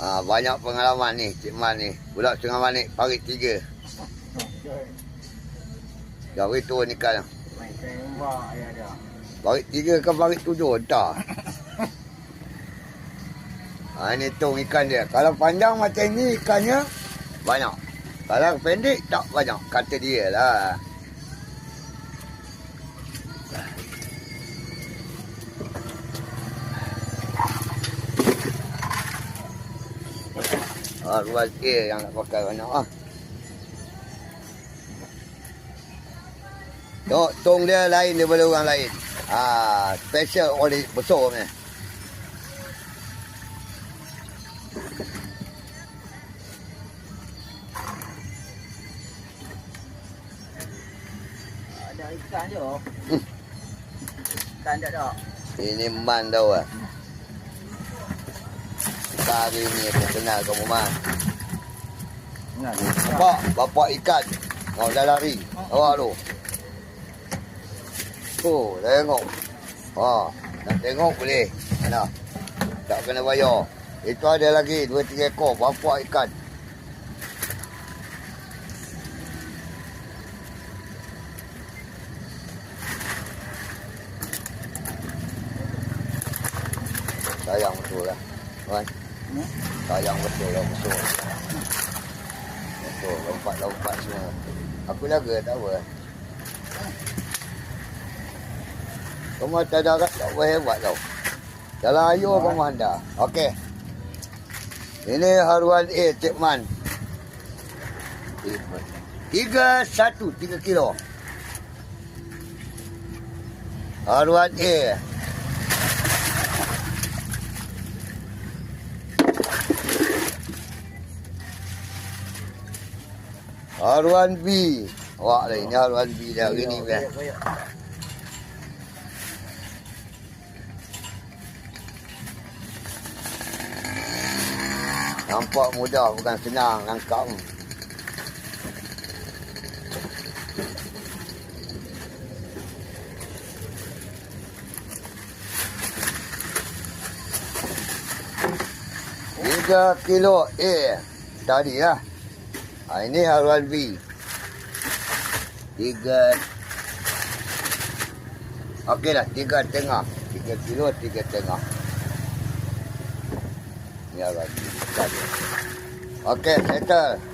Ah, banyak pengalaman ni Cik Man ni. Budak setengah manik parit tiga. Ikan. Main tembak ya dia. Parit tiga ke parit tujuh? Entah. Ha, ini tung ikan dia. Kalau panjang macam ni ikannya banyak. Kalau pendek tak banyak. Kata dia lah. Ah, ruas A yang nak pakai banyak ah. Tengok tong dia lain daripada orang lain. Ah, special oleh besar ni. Ada ikan je. Hmm. Ikan tak ada. Ini man tau ah. Hari ni aku kenal kamu man. Nah, Bapak, bapak ikan. Mau dah lari. Awak tu. Tu, tengok. Ha, nak tengok boleh. Mana? Tak kena bayar. Itu ada lagi dua tiga ekor bapak ikan. Sayang betul lah. Kan? Hmm? Sayang betul lah betul. Betul, lompat-lompat semua. Aku jaga tak apa. Kamu tak ada kat tak apa hebat tau. Dalam ayu kamu anda. Okey. Ini haruan A Cik Man. Tiga satu, tiga kilo. Haruan A. Haruan B. Awak lah ini haruan B dia hari ni. Bang. Nampak mudah bukan senang angkat. ni. Tiga kilo A tadi lah. Ha, ini haluan B. Tiga. Okey dah, tiga tengah. Tiga kilo, tiga tengah. Ini haluan B. Okey, settle.